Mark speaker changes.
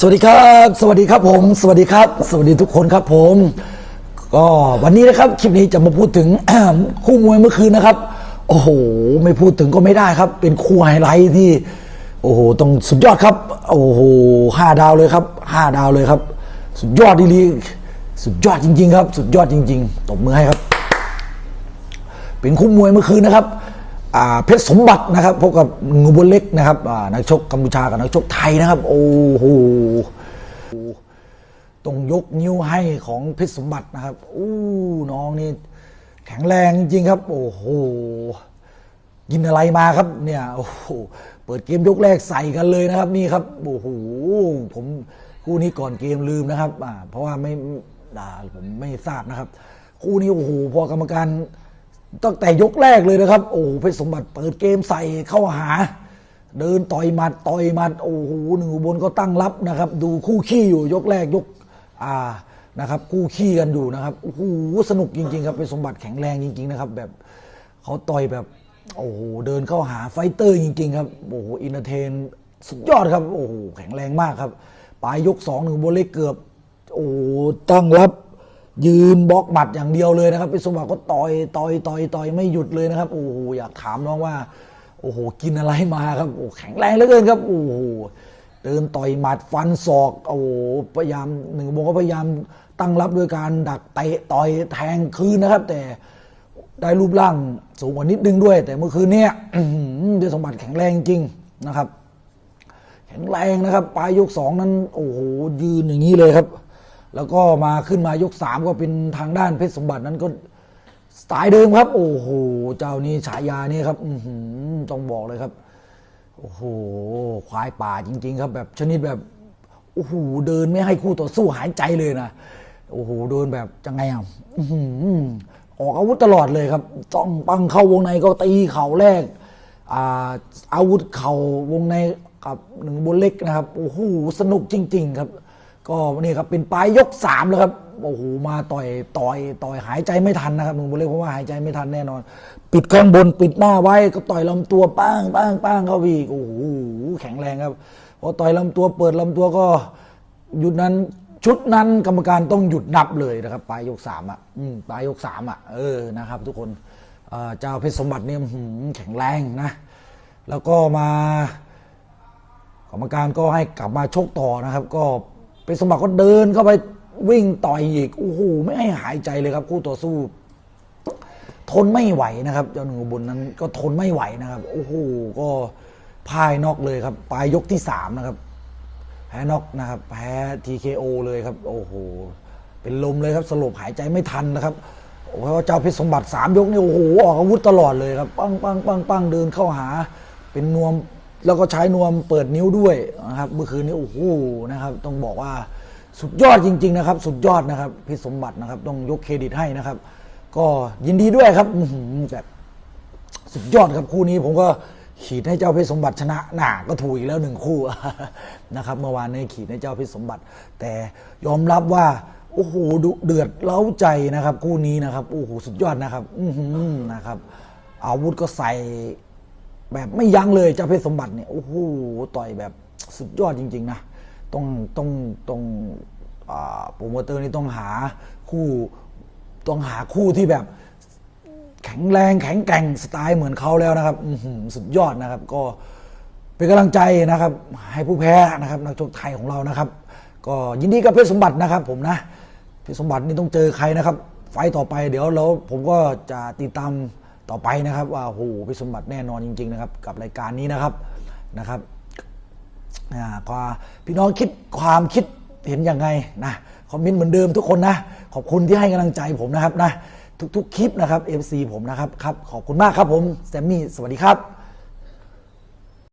Speaker 1: สวัสดีครับ สวัสดีครับผม สวัสดีครับ สวัสดีทุกคนครับผม ก็วันนี้นะครับคลิปนี้จะมาพูดถึง คู่มวยเมื่อคืนนะครับ โอ้โห ไม่พูดถึงก็ไม่ได้ครับ เป็นคู่ไฮไลท์ที่ โอ้โหต้องสุดยอดครับ โอ้โหห้าดาวเลยครับห้าดาวเลยครับ สุดยอดดีๆสุดยอดจริง ๆ ครับ สุดยอดจริง ๆตบมือให้ครับ เป็นคู่มวยเมื่อคืนนะครับ เพชรสมบัตินะครับพบกับงูบนเล็กนะครับนักชกกัมพูชากับนักชกไทยนะครับ โอ้โหต้องยกนิ้วให้ของเพชรสมบัตินะครับอู้น้องนี่แข็งแรงจริงครับ โอ้โหกินอะไรมาครับเนี่ยโอ้โหเปิดเกมยกแรกใส่กันเลยนะครับ นี่ครับโอ้โหผมคู่นี้ก่อนเกมลืมนะครับเพราะว่าไม่ผมไม่ทราบนะครับ คู่นี้โอ้โหพอกรรมการ ตั้งแต่ยกแรกเลยนะครับ โอ้โหเพชรสมบัติเปิดเกมใส่เข้าหา เดินต่อยหมัดต่อยหมัดโอ้โหหนึ่งบลก็ตั้งรับนะครับ ดูคู่ขี้อยู่ยกแรกยกอ่านะครับคู่ขี้กันอยู่นะครับโอ้โหสนุกจริง ๆ ครับเป็นสมบัติแข็งแรงจริง ๆ นะครับ แบบเขาต่อยแบบโอ้โหเดินเข้าหาไฟเตอร์จริง ๆ ครับโอ้โหอินเตอร์เทนสุดยอดครับโอ้โหแข็งแรงมากครับปลายยกสองหนึ่งบลเล็กเกือบ โอ้ตั้งรับ ยืนบล็อกหมัดอย่างเดียวเลยนะครับเป็นสมบัติก็ต่อยต่อยต่อยต่อยไม่หยุดเลยนะครับโอ้โหอยากถามน้องว่า โอ้โหกินอะไรมาครับโอ้แข็งแรงเหลือเกินครับโอ้โหเดินต่อยหมัดฟันศอกโอ้โหพยายามหนึ่งโมงก็พยายามตั้งรับด้วยการดักเตะต่อยแทงคืนนะครับ แต่ได้รูปร่างสูงกว่านิดนึงด้วย แต่เมื่อคืนเนี้ยอื้อหือเป็นสมบัติแข็งแรงจริงนะครับ แข็งแรงนะครับปลายยกสองนั้น โอ้โหยืนอย่างนี้เลยครับ แล้วก็มาขึ้นมายกสามก็เป็นทางด้านเพชรสมบัตินั้นก็สไตล์เดิมครับ โอ้โหเจ้านี้ฉายานี่ครับอือหือต้องบอกเลยครับ โอ้โหควายป่าจริง ๆ ครับ แบบชนิดแบบโอ้โหเดินไม่ให้คู่ต่อสู้หายใจเลยนะโอ้โหเดินแบบจังไงอะอือหืออกอาวุธตลอดเลยครับจ้องปังเข้าวงในก็ตีเข่าแรกอาอาวุธเข่าวงในกับหนึ่งบนเล็กนะครับโอ้โหสนุกจริง ๆ ครับ ก็นี่ครับเป็นปลายยกสามแล้วครับโอ้โหมาต่อยต่อยต่อยหายใจไม่ทันนะครับหนึ่งบนเล็กเพราะว่าหายใจไม่ทันแน่นอน ปิดข้างบนปิดหน้าไว้ก็ต่อยลำตัวป้างป้างป้างเข้าไปอีกโอ้โหแข็งแรงครับพอต่อยลำตัวเปิดลำตัวก็หยุดนั้นชุดนั้นกรรมการต้องหยุดนับเลยนะครับปลายยกสามอะปลายยกสามอะเออนะครับ ทุกคนเจ้าเพชรสมบัติเนี่ยแข็งแรงนะ แล้วก็มากรรมการก็ให้กลับมาชกต่อนะครับ ก็ เป็นสมบัติก็เดินเข้าไปวิ่งต่อยอีกโอ้โหไม่ให้หายใจเลยครับ คู่ต่อสู้ ทนไม่ไหวนะครับ เจ้าหนึ่งอุบลนั้น ก็ทนไม่ไหวนะครับ โอ้โหก็พ่ายนอกเลยครับปลายยกที่สามนะครับ แพ้นอกนะครับ แพ้ TKO เลยครับ โอ้โห เป็นลมเลยครับสลบหายใจไม่ทันนะครับโอ้โหเจ้าเพชรสมบัติสามยกนี่โอ้โหออกอาวุธตลอดเลยครับ ปังปังปังปังเดินเข้าหา เป็นนวม แล้วก็ใช้นวมเปิดนิ้วด้วยนะครับเมื่อคืนนี้โอ้โหนะครับ ต้องบอกว่าสุดยอดจริง ๆ นะครับ สุดยอดนะครับพชรสมบัตินะครับ ต้องยกเครดิตให้นะครับ ก็ยินดีด้วยครับอื้อหือแบบสุดยอดครับคู่นี้ผมก็ขีดให้เจ้าเพชรสมบัติชนะหนาก็ถูกอีกแล้วหนึ่งคู่นะครับเมื่อวานนี้ขีดให้เจ้าเพชรสมบัติ แต่ยอมรับว่าโอ้โหดุเดือดเล้าใจนะครับ คู่นี้นะครับโอ้โหสุดยอดนะครับ อืนะครับ อาวุธก็ใส่ แบบไม่ยั้งเลยเจ้าเพชรสมบัติเนี่ยโอ้โหต่อยแบบสุดยอดจริง ๆ นะต้องต้องต้องอโปรโมเตอร์นี่ต้องหาคู่ต้องหาคู่ที่แบบแข็งแรงแข็งแกร่งสไตล์เหมือนเขาแล้วนะครับสุดยอดนะครับ ก็เป็นกำลังใจนะครับ ให้ผู้แพ้นะครับนักชกไทยของเรานะครับ ก็ยินดีกับเพชรสมบัตินะครับ ผมนะเพชรสมบัตินี่ต้องเจอใครนะครับ ไฟต์ต่อไปเดี๋ยวแล้วผมก็จะติดตาม ต่อไปนะครับ ว่าโอ้โหพิสมบัติแน่นอนจริง ๆ นะครับ กับรายการนี้นะครับนะครับอ่ามพี่น้องคิดความคิดเห็นยังไงนะคอมเมนต์เหมือนเดิมทุกคนนะ ขอบคุณที่ให้กำลังใจผมนะครับนะทุกๆคลิปนะครับ FC ผมนะครับครับขอบคุณมากครับผมแซมมี่สวัสดีครับ